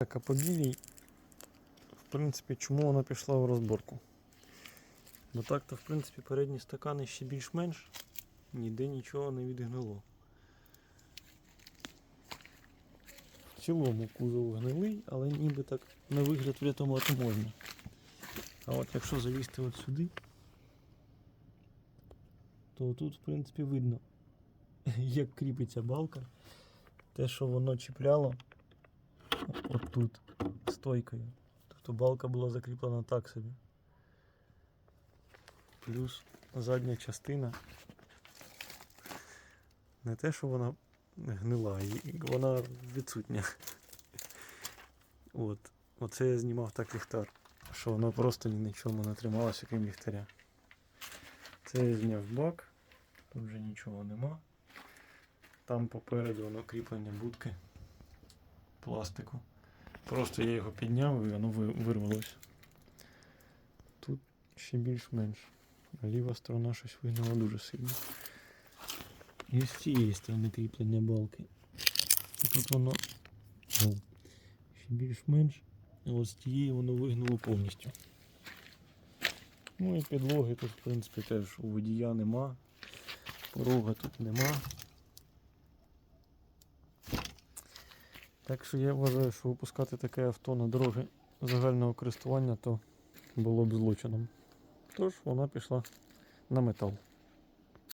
Так, а білій, в принципі, чому вона пішла в розборку? Бо так-то, в принципі, передні стакани ще більш-менш, ніде нічого не відгнило. В цілому кузов гнилий, але ніби так на вигляд врятувати можна. А от якщо залізти от сюди, то тут, в принципі, видно, як кріпиться балка. Те, що воно чіпляло отут стойкою. Тобто балка була закріплена так собі. Плюс задня частина. Не те, що вона гнила, вона відсутня. От. Оце я знімав так ліхтар, що воно просто ні на чому не трималося, крім ліхтаря. Це я зняв бак, тут вже нічого нема. Там попереду воно кріплення будки пластику. Просто я його підняв і воно ви- вирвалося. Тут ще більш-менш. Ліва сторона щось вигнала дуже сильно. І з цієї сторони кріплення балки. І тут воно о, ще більш-менш. А от з тієї воно вигнуло повністю. Ну і підлоги тут, в принципі, теж у водія нема. Порога тут нема. Так що я вважаю, що випускати таке авто на дороги загального користування, то було б злочином. Тож вона пішла на метал.